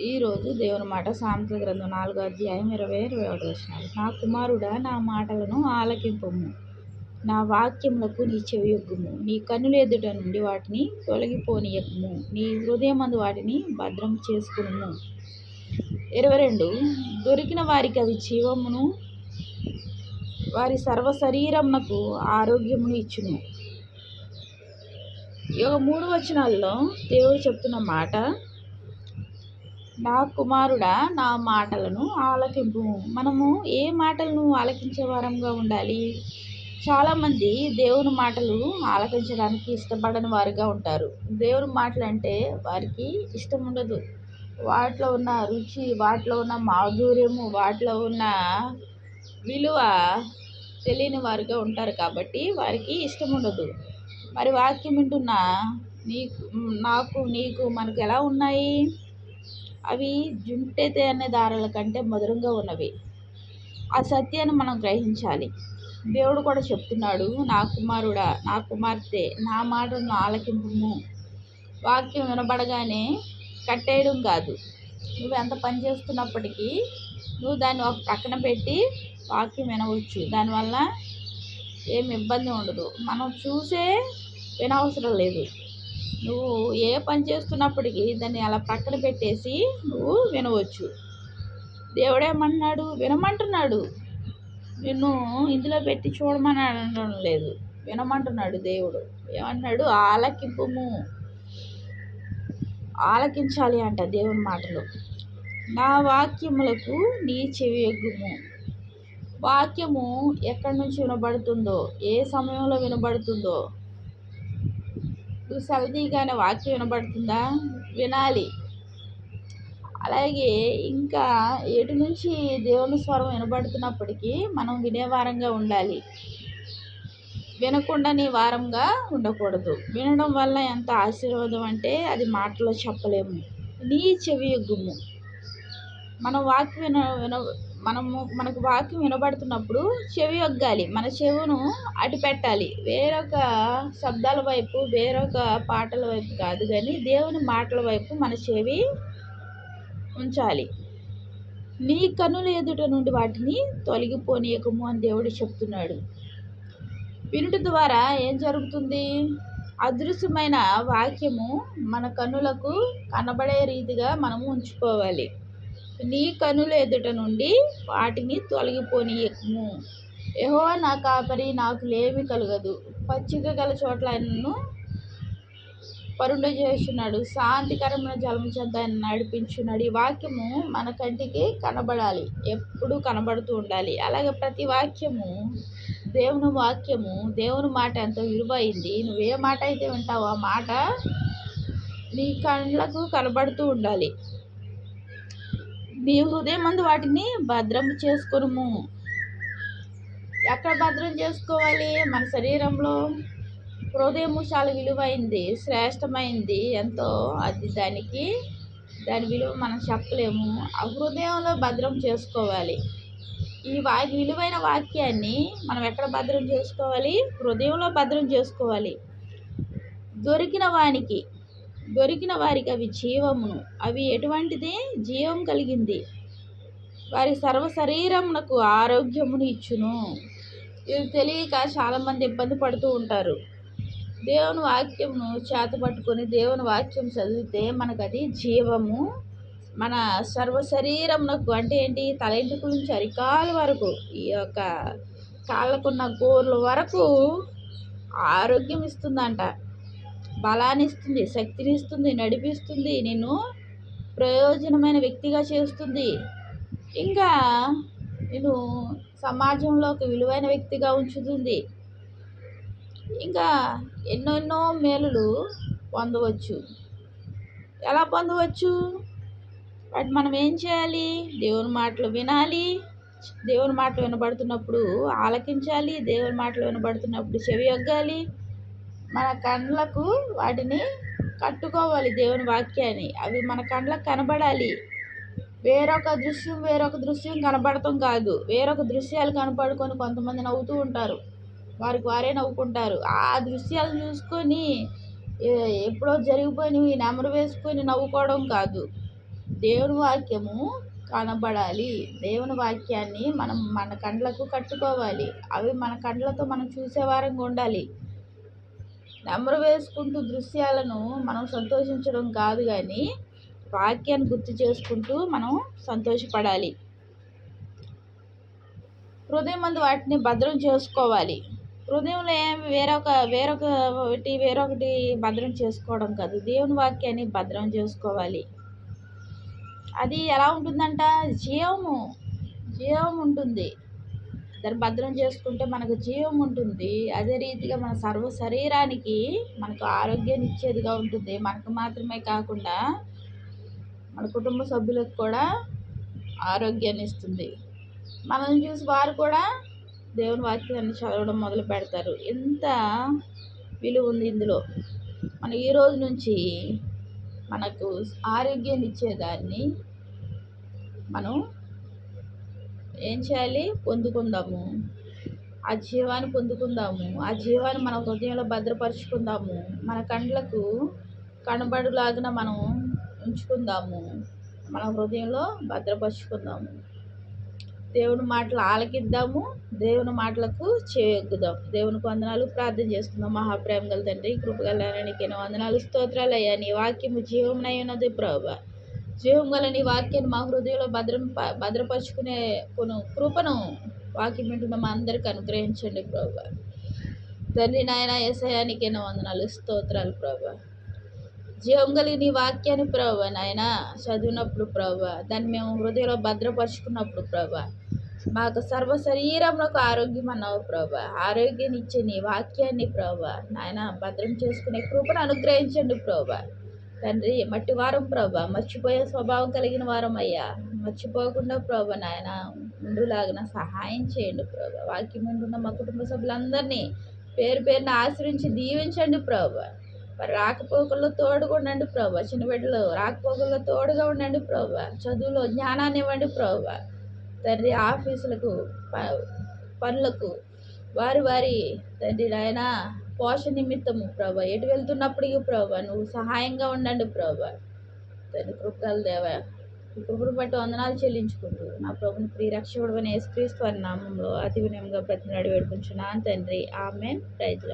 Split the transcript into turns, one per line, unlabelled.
ఈరోజు దేవుని మాట సాంత గ్రంథం నాలుగో అధ్యాయం ఇరవై ఇరవై ఒకటి వచ్చినారు నా కుమారుడా నా మాటలను ఆలకింపము. నా వాక్యములకు నీ చెవియొగ్గుము నీ కన్నుల ఎదుట నుండి వాటిని తొలగిపోనీయకము. నీ హృదయమందు వాటిని భద్రం చేసుకును ఇరవై రెండు. దొరికిన వారికి అవి జీవమును వారి సర్వ శరీరమునకు ఆరోగ్యమును ఇచ్చును. ఈ మూడు వచనాల్లో దేవుడు చెప్తున్న మాట నా కుమారుడా నా మాటలను ఆలకింపు. మనము ఏ మాటలను ఆలకించే వారంగా ఉండాలి? చాలామంది దేవుని మాటలు ఆలకించడానికి ఇష్టపడని వారుగా ఉంటారు. దేవుని మాటలు అంటే వారికి ఇష్టం ఉండదు. వాటిలో ఉన్న రుచి వాటిలో ఉన్న మాధుర్యము వాటిలో ఉన్న విలువ తెలియని వారుగా ఉంటారు కాబట్టి వారికి ఇష్టం ఉండదు. మరి వాక్యం వింటున్న నీకు నాకు నీకు మనకు ఎలా ఉన్నాయి? అవి జుంటెతే అనే దారాల కంటే మధురంగా ఉన్నవి. ఆ సత్యాన్ని మనం గ్రహించాలి. దేవుడు కూడా చెప్తున్నాడు నా కుమారుడా నా కుమార్తె నా మాటను ఆలకింపుము. వాక్యం వినబడగానే కట్టేయడం కాదు. నువ్వు ఎంత పని చేస్తున్నప్పటికీ నువ్వు దాన్ని ఒక పక్కన పెట్టి వాక్యం వినవచ్చు. దానివల్ల ఏమి ఇబ్బంది ఉండదు. మనం చూసే వినవసరం లేదు. నువ్వు ఏ పని చేస్తున్నప్పటికీ దాన్ని అలా పక్కన పెట్టేసి నువ్వు వినవచ్చు. దేవుడేమన్నాడు? వినమంటున్నాడు. నిన్ను ఇందులో పెట్టి చూడమని అనడం లేదు. వినమంటున్నాడు దేవుడు. ఏమన్నాడు? ఆలకింపుము. ఆలకించాలి అంట దేవుని మాటలు. నా వాక్యములకు నీ చెవి ఎగ్గుము. వాక్యము ఎక్కడి నుంచి వినబడుతుందో ఏ సమయంలో వినబడుతుందో నువ్వు అనే వాక్యం వినబడుతుందా? వినాలి. అలాగే ఇంకా ఎటు నుంచి దేవుని స్వరం వినబడుతున్నప్పటికీ మనం వినేవారంగా ఉండాలి. వినకుండానే వారంగా ఉండకూడదు. వినడం వల్ల ఎంత ఆశీర్వాదం అంటే అది మాటలో చెప్పలేము. నీ చెవి గుమ్ము మనం వాక్యం విన విన మనము మనకు వాక్యం వినబడుతున్నప్పుడు చెవి ఒగ్గాలి. మన చెవును అటు పెట్టాలి. వేరొక శబ్దాల వైపు వేరొక పాటల వైపు కాదు కానీ దేవుని మాటల వైపు మన చెవి ఉంచాలి. నీ కనుల ఎదుట నుండి వాటిని తొలగిపోనీయకము అని దేవుడు చెప్తున్నాడు. వినుట ద్వారా ఏం జరుగుతుంది? అదృశ్యమైన వాక్యము మన కన్నులకు కనబడే రీతిగా మనము ఉంచుకోవాలి. నీ కనుల ఎదుట నుండి వాటిని తొలగిపోనీయకము ఎహో నా కాపరి నాకు లేమి కలగదు. పచ్చిక గల చోట్ల ఆయనను పరుండ చేస్తున్నాడు శాంతికరమైన జలము చెంత ఆయన నడిపించున్నాడు. ఈ వాక్యము మన కంటికి కనబడాలి. ఎప్పుడు కనబడుతూ ఉండాలి. అలాగే ప్రతి వాక్యము దేవుని వాక్యము దేవుని మాట ఎంతో విలువైంది. నువ్వు ఏ మాట అయితే వింటావో ఆ మాట నీ కళ్ళకు కనబడుతూ ఉండాలి. నీ హృదయమందు వాటిని భద్రం చేసుకొనుము. ఎక్కడ భద్రం చేసుకోవాలి? మన శరీరంలో హృదయము చాలా విలువైంది శ్రేష్టమైంది ఎంతో అది దానికి దాని విలువ మనం చెప్పలేము. ఆ హృదయంలో భద్రం చేసుకోవాలి. ఈ వా విలువైన వాక్యాన్ని మనం ఎక్కడ భద్రం చేసుకోవాలి? హృదయంలో భద్రం చేసుకోవాలి. దొరికిన వానికి దొరికిన వారికి అవి జీవమును. అవి ఎటువంటిది? జీవం కలిగింది. వారి సర్వ శరీరమునకు ఆరోగ్యమును ఇచ్చును. ఇది తెలియక చాలామంది ఇబ్బంది పడుతూ ఉంటారు. దేవుని వాక్యమును చేత పట్టుకొని దేవుని వాక్యం చదివితే మనకు అది జీవము. మన సర్వ శరీరమునకు అంటే ఏంటి? తలెంటుకు నుంచి అరికాల వరకు ఈ యొక్క కాళ్ళకున్న గోర్ల వరకు ఆరోగ్యం ఇస్తుందంట. బలాన్ని ఇస్తుంది శక్తిని ఇస్తుంది నడిపిస్తుంది నేను ప్రయోజనమైన వ్యక్తిగా చేస్తుంది. ఇంకా నేను సమాజంలో ఒక విలువైన వ్యక్తిగా ఉంచుతుంది. ఇంకా ఎన్నెన్నో మేలులు పొందవచ్చు. ఎలా పొందవచ్చు? వాటి మనం ఏం చేయాలి? దేవుని మాటలు వినాలి. దేవుని మాటలు వినబడుతున్నప్పుడు ఆలకించాలి. దేవుని మాటలు వినబడుతున్నప్పుడు చెవి ఎగ్గాలి మన కండ్లకు వాటిని కట్టుకోవాలి దేవుని వాక్యాన్ని. అవి మన కండ్లకు కనబడాలి. వేరొక దృశ్యం వేరొక దృశ్యం కనబడటం కాదు. వేరొక దృశ్యాలు కనపడుకొని కొంతమంది నవ్వుతూ ఉంటారు. వారికి వారే నవ్వుకుంటారు. ఆ దృశ్యాలు చూసుకొని ఎప్పుడో జరిగిపోయినవి నెమరు వేసుకొని నవ్వుకోవడం కాదు. దేవుని వాక్యము కనబడాలి. దేవుని వాక్యాన్ని మనం మన కండ్లకు కట్టుకోవాలి. అవి మన కండ్లతో మనం చూసేవారంగా ఉండాలి. నెమరు వేసుకుంటూ దృశ్యాలను మనం సంతోషించడం కాదు కానీ వాక్యాన్ని గుర్తు చేసుకుంటూ మనం సంతోషపడాలి. హృదయం మందు వాటిని భద్రం చేసుకోవాలి. హృదయంలో ఏమి వేరొక వేరొక ఒకటి వేరొకటి భద్రం చేసుకోవడం కాదు. దేవుని వాక్యాన్ని భద్రం చేసుకోవాలి. అది ఎలా ఉంటుందంట? జీవము జీవం ఉంటుంది. దాన్ని భద్రం చేసుకుంటే మనకు జీవం ఉంటుంది. అదే రీతిగా మన సర్వ శరీరానికి మనకు ఆరోగ్యాన్ని ఇచ్చేదిగా ఉంటుంది. మనకు మాత్రమే కాకుండా మన కుటుంబ సభ్యులకు కూడా ఆరోగ్యాన్ని ఇస్తుంది. మనల్ని చూసి వారు కూడా దేవుని వాక్యాన్ని చదవడం మొదలు పెడతారు. ఎంత విలువ ఉంది ఇందులో. మనం ఈ రోజు నుంచి మనకు ఆరోగ్యాన్ని ఇచ్చేదాన్ని మనం ఏం చేయాలి? పొందుకుందాము. ఆ జీవాన్ని పొందుకుందాము. ఆ జీవాన్ని మన హృదయంలో భద్రపరుచుకుందాము. మన కండ్లకు కనబడులాగిన మనం ఉంచుకుందాము. మన హృదయంలో భద్రపరుచుకుందాము. దేవుని మాటలు ఆలకిద్దాము. దేవుని మాటలకు చేయొగ్గుదాం దేవునికి వందనాలు ప్రార్థన చేసుకుందాం. మహాప్రేమ గల తండ్రి కృపగలనికి వందనాలు స్తోత్రాలు అయ్యా. నీ వాక్యము జీవమునై ఉన్నది ప్రభా. జీవం గల నీ వాక్యాన్ని మా హృదయంలో భద్రం భద్రపరుచుకునే కొను కృపను వాక్యం వింటున్న మా అందరికి అనుగ్రహించండి ప్రభా. తండ్రి నాయన ఏసయానికి వందనాలు స్తోత్రాలు ప్రభా. జీవం కలిగి నీ వాక్యాన్ని ప్రభా నాయన చదివినప్పుడు ప్రభా దాన్ని మేము హృదయంలో భద్రపరుచుకున్నప్పుడు ప్రభా మాకు సర్వ శరీరంలో ఆరోగ్యం అన్నావు ప్రభా. ఆరోగ్యాన్ని ఇచ్చే నీ వాక్యాన్ని ప్రభా నాయన భద్రం చేసుకునే కృపను అనుగ్రహించండి ప్రభా. తండ్రి మట్టి వారం ప్రభా. మర్చిపోయే స్వభావం కలిగిన వారం అయ్యా. మర్చిపోకుండా ప్రభా నాయన ముందులాగిన సహాయం చేయండి ప్రభా. వాక్యం ఉంటున్న మా కుటుంబ సభ్యులందరినీ పేరు పేరున ఆశ్రయించి దీవించండి ప్రభా. రాకపోకల్లో తోడుగా ఉండండి ప్రభా. చిన్న బిడ్డలు రాకపోకల్లో తోడుగా ఉండండి ప్రభా. చదువులో జ్ఞానాన్ని ఇవ్వండి ప్రభా. తండ్రి ఆఫీసులకు పనులకు వారి వారి తండ్రి నాయన పోష నిమిత్తము ప్రభా. ఎటు వెళ్తున్నప్పటికీ ప్రభా నువ్వు సహాయంగా ఉండండి ప్రభా. తన కృపగల దేవ కృపను బట్టి వందనాలు చెల్లించుకుంటూ నా ప్రభుని ప్రియరక్షకుడు అని యేసుక్రీస్తు వారి నామంలో అతి వినయంగా ప్రతినాడు వేడుకుంటున్నాను తండ్రి. ఆమె రైతుల